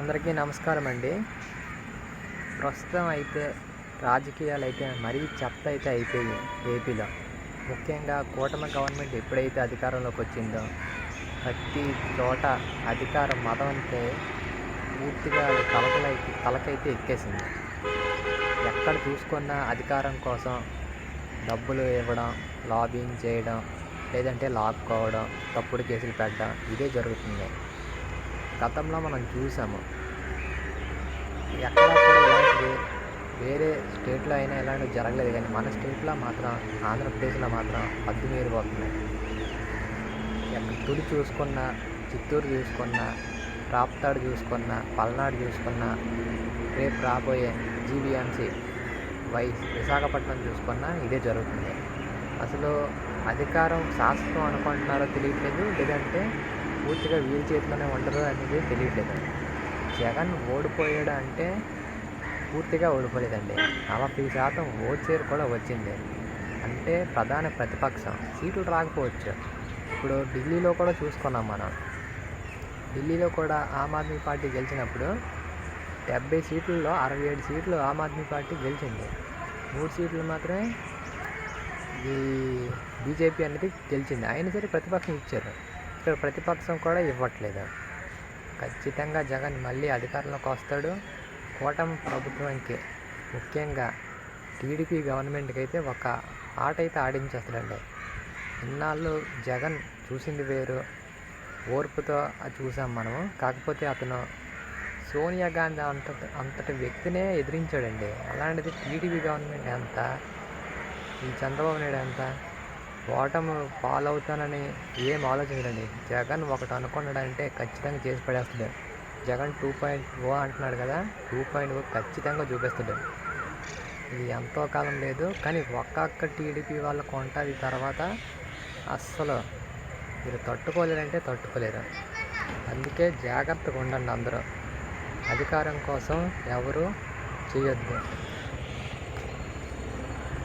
అందరికీ నమస్కారం అండి ప్రస్తుతం అయితే రాజకీయాలు అయితే మరీ చెత్త అయితే అయిపోయి ఏపీలో. ముఖ్యంగా కూటమి గవర్నమెంట్ ఎప్పుడైతే అధికారంలోకి వచ్చిందో ప్రతి చోట అధికార మతం అంటే పూర్తిగా కలకలైతే తలకలైతే తలకైతే ఎక్కేసింది. ఎక్కడ చూసుకున్న అధికారం కోసం డబ్బులు ఇవ్వడం లాబింగ్ చేయడం లేదంటే లాక్కోవడం తప్పుడు కేసులు పెట్టడం ఇదే జరుగుతుంది. గతంలో మనం చూసాము. ఎక్కడ కూడా వేరే స్టేట్లో అయినా ఇలాంటివి జరగలేదు. కానీ మన స్టేట్లో మాత్రం ఆంధ్రప్రదేశ్లో మాత్రం హద్దు మీరిపోతున్నాయి ఎక్కడ తుడి చూసుకున్నా చిత్తూరు చూసుకున్నా రాప్తాడు చూసుకున్నా పల్నాడు చూసుకున్నా రేపు రాబోయే జీవీఎంసీ వై విశాఖపట్నం చూసుకున్నా ఇదే జరుగుతుంది. అసలు అధికారం శాస్త్రం అనుకుంటున్నారో తెలియట్లేదు. లేదంటే పూర్తిగా వీరి చేతిలోనే ఉండదు అనేది తెలియట్లేదు. జగన్ ఓడిపోయాడు అంటే పూర్తిగా ఓడిపోలేదండి. నలభై శాతం ఓట్ షేర్ కూడా వచ్చింది. అంటే ప్రధాన ప్రతిపక్షం. సీట్లు రాకపోవచ్చు. ఇప్పుడు ఢిల్లీలో కూడా చూసుకున్నాం మనం. ఢిల్లీలో కూడా ఆమ్ ఆద్మీ పార్టీ గెలిచినప్పుడు డెబ్బై సీట్లలో అరవై ఏడు సీట్లు ఆమ్ ఆద్మీ పార్టీ గెలిచింది. మూడు సీట్లు మాత్రమే ఈ బీజేపీ అనేది గెలిచింది. అయినా సరే ప్రతిపక్షం ఇచ్చారు. ఇక్కడ ప్రతిపక్షం కూడా ఇవ్వట్లేదు. ఖచ్చితంగా జగన్ మళ్ళీ అధికారంలోకి వస్తాడు. కూటమి ప్రభుత్వానికి ముఖ్యంగా టీడీపీ గవర్నమెంట్కి అయితే ఒక ఆట అయితే ఆడించేస్తాడండి. ఇన్నాళ్ళు జగన్ చూసింది వేరు ఓర్పుతో అది చూసాం మనము. కాకపోతే అతను సోనియా గాంధీ అంత అంతటి వ్యక్తినే ఎదిరించాడండి. అలాంటిది టీడీపీ గవర్నమెంట్ ఎంత? ఈ చంద్రబాబు నాయుడు ఎంత? ఓటమి పాలవుతానని ఏం ఆలోచించండి జగన్ ఒకటి అనుకున్నాడంటే ఖచ్చితంగా చేసి పడేస్తాడు. జగన్ టూ పాయింట్ ఓ అంటున్నాడు కదా టూ పాయింట్ ఓ ఖచ్చితంగా చూపిస్తాడు. ఇది ఎంతో కాలం లేదు కానీ ఒక్కొక్క టీడీపీ వాళ్ళకు ఉంటుంది తర్వాత అస్సలు మీరు తట్టుకోలేరంటే తట్టుకోలేరు. అందుకే జాగ్రత్తగా ఉండండి అందరూ. అధికారం కోసం ఎవరు చేయొద్దు.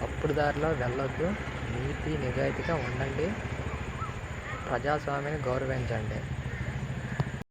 తప్పుడు దారిలో వెళ్ళొద్దు. నీతి నిజాయితీగా ఉండండి. ప్రజాస్వామ్యాన్ని గౌరవించండి.